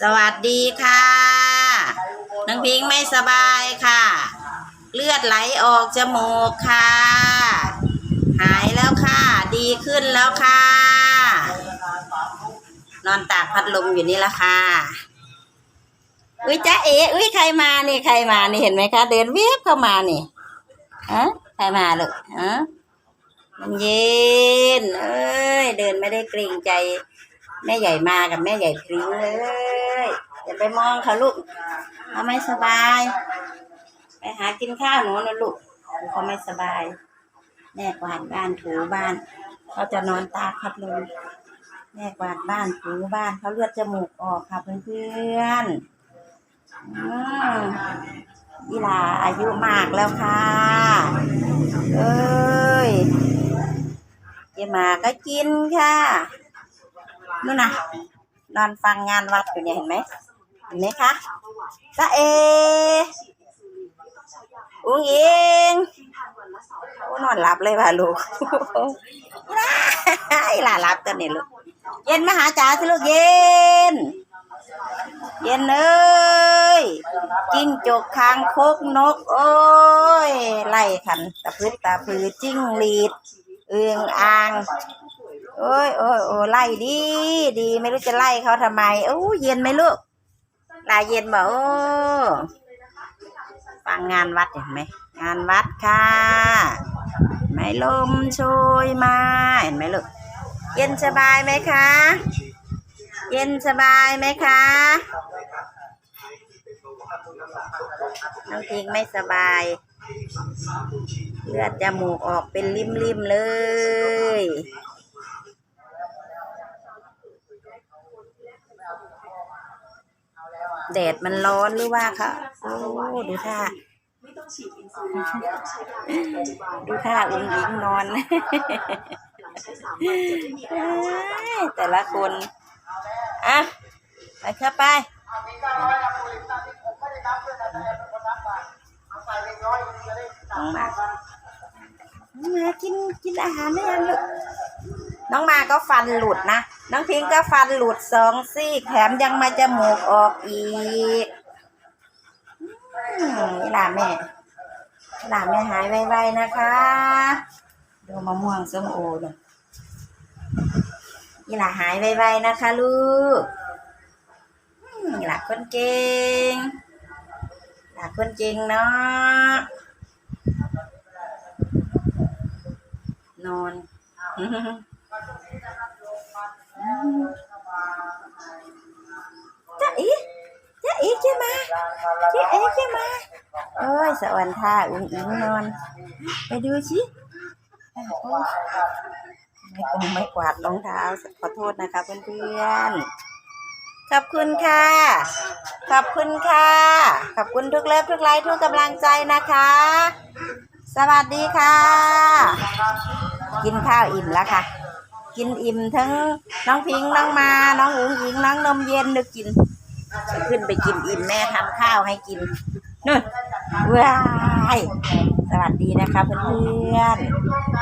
สวัสดีค่ะน้องพิงค์ไม่สบายค่ะ เลือดไหลออกจมูกค่ะ หายแล้วค่ะ ดีขึ้นแล้วค่ะ นอนตากพัดลมอยู่นี่ละค่ะอุ้ยจ้าเอ๋อุ้ยใครมานี่ใครมานี่เห็นไหมคะ เดินเวียบเข้ามานี่ฮะใครมาลูกฮะมันเย็น เอ้ย เดินไม่ได้เกรงใจ แม่ใหญ่มากับแม่ใหญ่พริ้งเลยอย่าไปมองเขาลูกเขาไม่สบาย ไปหากินข้าวหนูนะลูกเขาไม่สบาย แม่กวาดบ้านถูบ้าน เขาจะนอนตากพัดลมแม่กวาดบ้านถูบ้านเขาเลือดจมูกออกค่ะเพื่อนๆอีลาอายุมากแล้วค่ะเอ้ยเจมาก็กินค่ะ นู่นน่ะนอนฟังงานวัดอยู่เนี่ยเห็นไหมเห็นไหมคะจ้าเออุ้งอิงโอ้นอนหลับเลยว่ะลูกไอ้หลาหลับกันเนี่ยลูก เย็นมาหาจ๋าสิลูกเย็น เย็นเอ้ยจิ้งจกคางคกนก โอ้ย ไล่ขันตะพืดตะพือจิ้งหรีดเอืองอ่าง โอ้ยโอ้ยโอ้ยไล่ดี ดีไม่รู้จะไล่เขาทำไมโอ้ยเย็นไหมลูกลายเย็นบ่โอ้ฟังงานวัดเห็นไหมงานวัดค่ะไม้ลมโชยมาเห็นไหมลูกเย็นสบายไหมคะ เย็นสบายไหมคะน้องพิงไม่สบาย เลือดจมูกออกเป็นริมๆเลย แดดมันร้อนหรือว่าค่ะโอ้ดูท่าดูท่าอุ้งอิงนอนเอ้ยแต่ละคน อะ ไปเข้าไปน้องมาน้องมากินกินอาหารได้ยังลูก น้องมาก็ฟันหลุดนะ น้องพิงก็ฟันหลุดสองซี่แถมยังมาจมูกออกอีกนี่ล่ะแม่นี่ล่ะแม่หายไวๆนะคะ ดูมะม่วงส้มโอเนี่ยนี่ล่ะหายไวๆนะคะ ลูกนี่ล่ะคนเก่งนี่ล่ะคนเก่งเนาะ นอน จ๊ะอีจ๊ะอีเจ๊มาเจ๊เอ๋เจ๊มาโอ้ยสวรรค์ท่าอุ้งอิงนอน ไปดูสิไม่กงไม่กวาดรองเท้าขอโทษนะคะเพื่อนๆ ขอบคุณค่ะ ขอบคุณค่ะ ขอบคุณทุกเลิฟทุกไลค์ทุกกำลังใจนะคะ สวัสดีค่ะ กินข้าวอิ่มแล้วค่ะ กินอิ่มทั้งน้องพิงค์น้องมา น้องอุ๋งอิงน้องนมเย็นนึกกินจะขึ้นไปกินอิ่มแม่ทำข้าวให้กินนู่นว้ายสวัสดีนะคะเพื่อนๆ